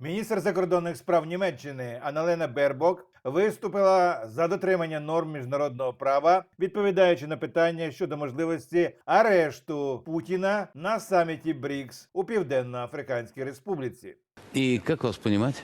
Міністр закордонних справ Німеччини Аналена Бербок виступила за дотримання норм міжнародного права, відповідаючи на питання щодо можливості арешту Путіна на саміті БРІКС у Південно-Африканській Республіці. І як вас понимать?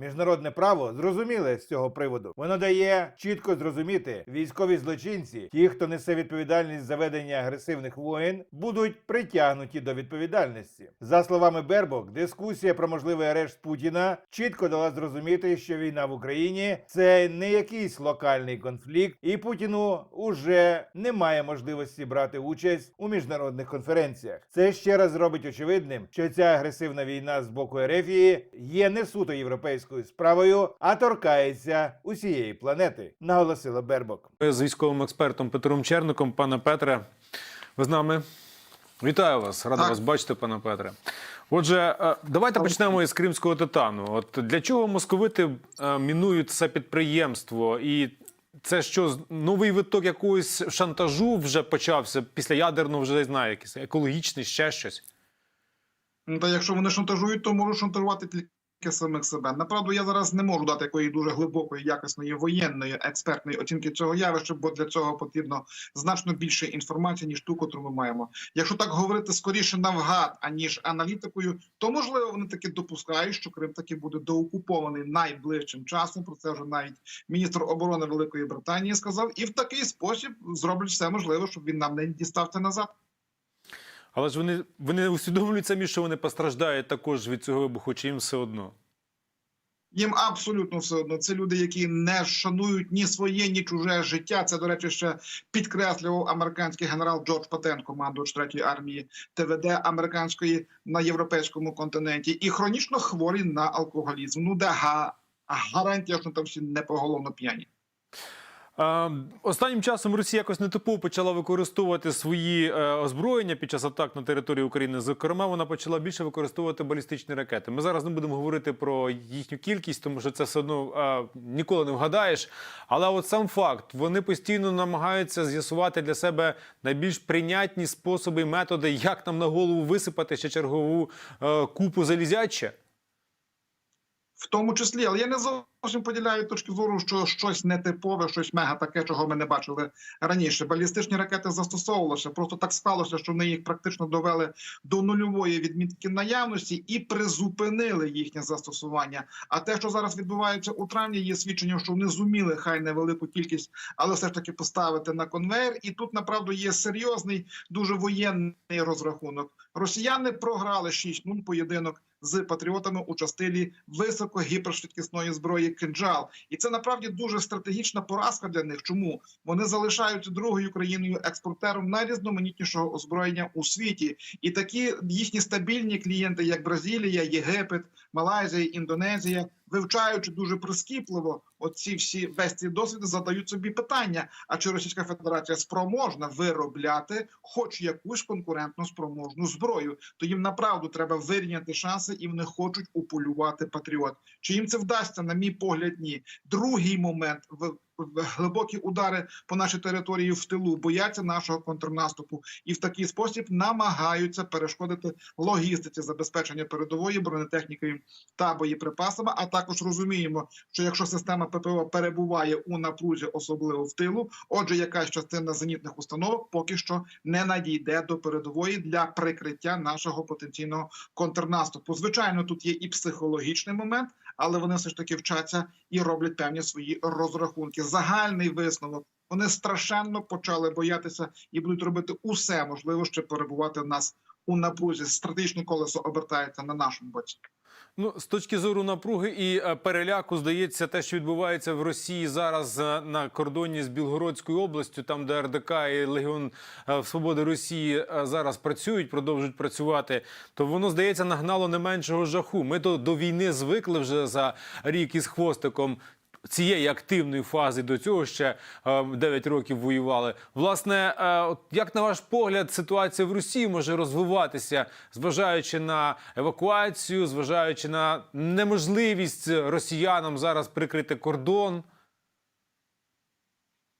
Міжнародне право зрозуміле з цього приводу. Воно дає чітко зрозуміти, військові злочинці, ті, хто несе відповідальність за ведення агресивних воєн, будуть притягнуті до відповідальності. За словами Бербок, дискусія про можливий арешт Путіна чітко дала зрозуміти, що війна в Україні це не якийсь локальний конфлікт, і Путіну уже немає можливості брати участь у міжнародних конференціях. Це ще раз зробить очевидним, що ця агресивна війна з боку Ерефії є не суто європейською справою, а торкається усієї планети, наголосила Бербок. Ми з військовим експертом Петром Черником. Пане Петре, ви з нами? Вітаю вас, радий Так. вас бачити, пане Петре. Отже, е, давайте почнемо із кримського титану. От для чого московити е, мінують це підприємство? І це що з- новий виток якогось шантажу вже почався після ядерного, вже не знаю, якийсь екологічний, ще щось. Ну, Та якщо вони шантажують, то можуть шантажувати тільки самих себе. Направду, я зараз не можу дати якої дуже глибокої, якісної воєнної експертної оцінки цього явища, бо для цього потрібно значно більше інформації, ніж ту, котру ми маємо. Якщо так говорити скоріше навгад, аніж аналітикою, то можливо вони таки допускають, що Крим таки буде доокупований найближчим часом. Про це вже навіть міністр оборони Великої Британії сказав, і в такий спосіб зроблять все можливе, щоб він нам не дістався назад. Але ж вони, вони усвідомлюють самі, що вони постраждають також від цього вибуху, чи їм все одно. Їм абсолютно все одно. Це люди, які не шанують ні своє, ні чуже життя. Це, до речі, ще підкреслював американський генерал Джордж Патен, командувач третьої армії ТВД американської на європейському континенті, і хронічно хворі на алкоголізм. Ну де га гарантія, що там всі не поголовно п'яні. Останнім часом Росія якось нетипово почала використовувати свої е, озброєння під час атак на територію України. Зокрема, вона почала більше використовувати балістичні ракети. Ми зараз не будемо говорити про їхню кількість, тому що це все одно ніколи не вгадаєш. Але от сам факт, вони постійно намагаються з'ясувати для себе найбільш прийнятні способи і методи, як нам на голову висипати ще чергову е, купу залізяча. В тому числі, але я не зовсім поділяю точки зору, що щось нетипове, щось мега таке, чого ми не бачили раніше. Балістичні ракети застосовувалися. Просто так склалося, що вони їх практично довели до нульової відмітки наявності і призупинили їхнє застосування. А те, що зараз відбувається у травні, є свідченням, що вони зуміли хай невелику кількість, але все ж таки поставити на конвейер. І тут направду є серйозний, дуже воєнний розрахунок. Росіяни програли 6-0 поєдинок з патріотами у частині високогіпершвидкісної зброї кинджал, і це направді дуже стратегічна поразка для них. Чому? Вони залишаються другою країною експортером найрізноманітнішого озброєння у світі, і такі їхні стабільні клієнти, як Бразилія, Єгипет, Малайзія, Індонезія, вивчаючи дуже прискіпливо оці всі весь ці досвід, задають собі питання: а чи Російська Федерація спроможна виробляти хоч якусь конкурентно спроможну зброю? То їм направду треба вирівняти шанси, і вони хочуть уполювати патріот. Чи їм це вдасться? На мій погляд, ні. Другий момент в- Глибокі удари по нашій території в тилу бояться нашого контрнаступу і в такий спосіб намагаються перешкодити логістиці забезпечення передової бронетехнікою та боєприпасами. А також розуміємо, що якщо система ППО перебуває у напрузі, особливо в тилу, отже, якась частина зенітних установок поки що не надійде до передової для прикриття нашого потенційного контрнаступу. Звичайно, тут є і психологічний момент, але вони все ж таки вчаться і роблять певні свої розрахунки. Загальний висновок. Вони страшенно почали боятися і будуть робити усе можливе, щоб перебувати в нас у напрузі. Стратегічне колесо обертається на нашому боці. Ну, з точки зору напруги і е, переляку, здається, те, що відбувається в Росії зараз е, на кордоні з Білгородською областю, там де РДК і Легіон е, Свободи Росії зараз працюють, продовжують працювати, то воно здається нагнало не меншого жаху. Ми до, до війни звикли вже за рік із хвостиком. Цієї активної фази до цього ще е, 9 років воювали. Власне, е, як на ваш погляд, ситуація в Росії може розвиватися, зважаючи на евакуацію, зважаючи на неможливість росіянам зараз прикрити кордон?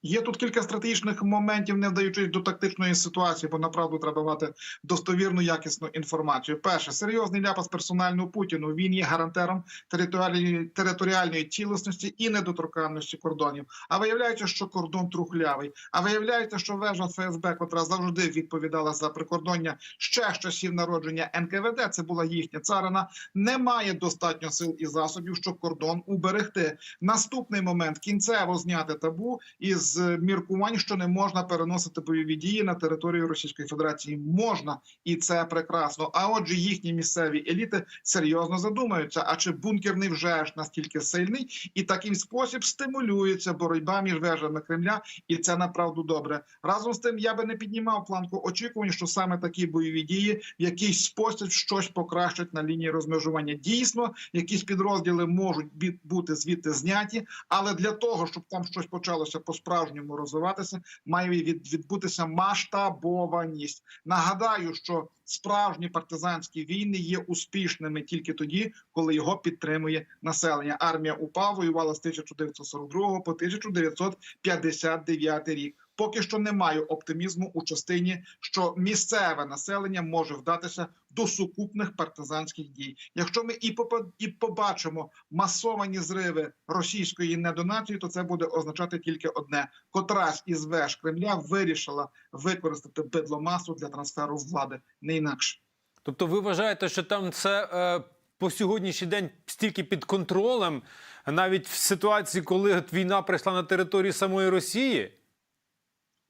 Є тут кілька стратегічних моментів, не вдаючись до тактичної ситуації, бо направду треба мати достовірну якісну інформацію. Перше, серйозний ляпас персонального Путіну. Він є гарантером територіальної територіальної цілісності і недоторканності кордонів. А виявляється, що кордон трухлявий. А виявляється, що вежа ФСБ, котра завжди відповідала за прикордоння ще з часів народження НКВД, це була їхня царина, не має достатньо сил і засобів, щоб кордон уберегти. Наступний момент кінцево зняти табу із міркувань, що не можна переносити бойові дії на територію Російської Федерації. Можна, і це прекрасно. А отже, їхні місцеві еліти серйозно задумаються: а чи бункерний вже ж настільки сильний, і таким спосіб стимулюється боротьба між вежами Кремля, і це направду добре. Разом з тим, я би не піднімав планку очікувань, що саме такі бойові дії в якийсь спосіб щось покращать на лінії розмежування. Дійсно, якісь підрозділи можуть бути звідти зняті, але для того, щоб там щось почалося по-справжньому розвиватися, має від, відбутися масштабованість. Нагадаю, що справжні партизанські війни є успішними тільки тоді, коли його підтримує населення. Армія УПА воювала з 1942 по 1959 рік. Поки що не маю оптимізму у частині, що місцеве населення може вдатися до сукупних партизанських дій. Якщо ми і і побачимо масовані зриви російської недонації, то це буде означати тільки одне: котрась із веж Кремля вирішила використати бидломасу для трансферу влади, не інакше. Тобто, ви вважаєте, що там це е, по сьогоднішній день стільки під контролем, навіть в ситуації, коли війна прийшла на території самої Росії?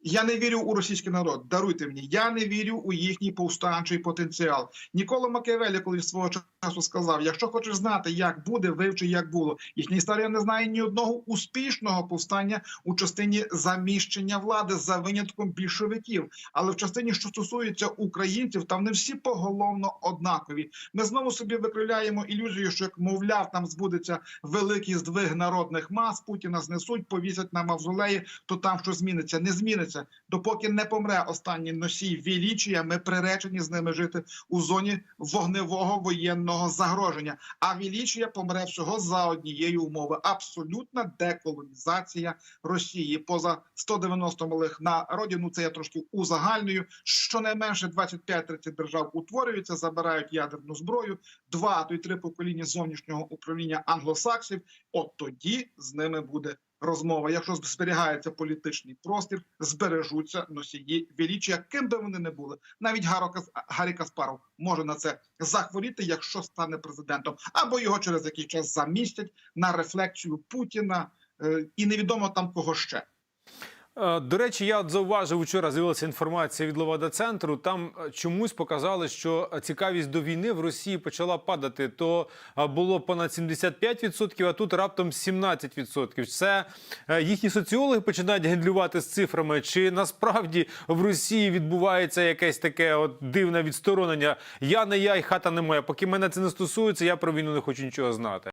Я не вірю у російський народ. Даруйте мені. Я не вірю у їхній повстанчий потенціал. Нікола Макіавелі колись свого часу сказав: якщо хочеш знати, як буде, вивчи, як було. Їхня історія не знає ні одного успішного повстання у частині заміщення влади за винятком більшовиків. Але в частині, що стосується українців, там не всі поголовно однакові. Ми знову собі викривляємо ілюзію, що як мовляв, там збудеться великий здвиг народних мас, Путіна знесуть, повісять на мавзолеї, то там що зміниться. Не зміниться. Допоки не помре останній носій Вілічія, ми приречені з ними жити у зоні вогневого воєнного загроження. А Вілічія помре всього за однієї умови: абсолютна деколонізація Росії. Поза 190 малих на родину. Це я трошки узагальнюю. Щонайменше 25-30 держав утворюються, забирають ядерну зброю, два то й три покоління зовнішнього управління англосаксів. От тоді з ними буде розмова. Якщо зберігається політичний простір, збережуться носії величі, яким би вони не були. Навіть Гаррі Каспаров може на це захворіти, якщо стане президентом, або його через який час замістять на рефлексію Путіна е, і невідомо там кого ще. Е, До речі, я от зауважив, вчора з'явилася інформація від Левада центру. Там е, чомусь показали, що цікавість до війни в Росії почала падати. То е, було понад 75%, а тут раптом 17%. Це їхні соціологи починають гендлювати з цифрами. Чи насправді в Росії відбувається якесь таке от дивне відсторонення? Я не я і хата не моя. Поки мене це не стосується, я про війну не хочу нічого знати.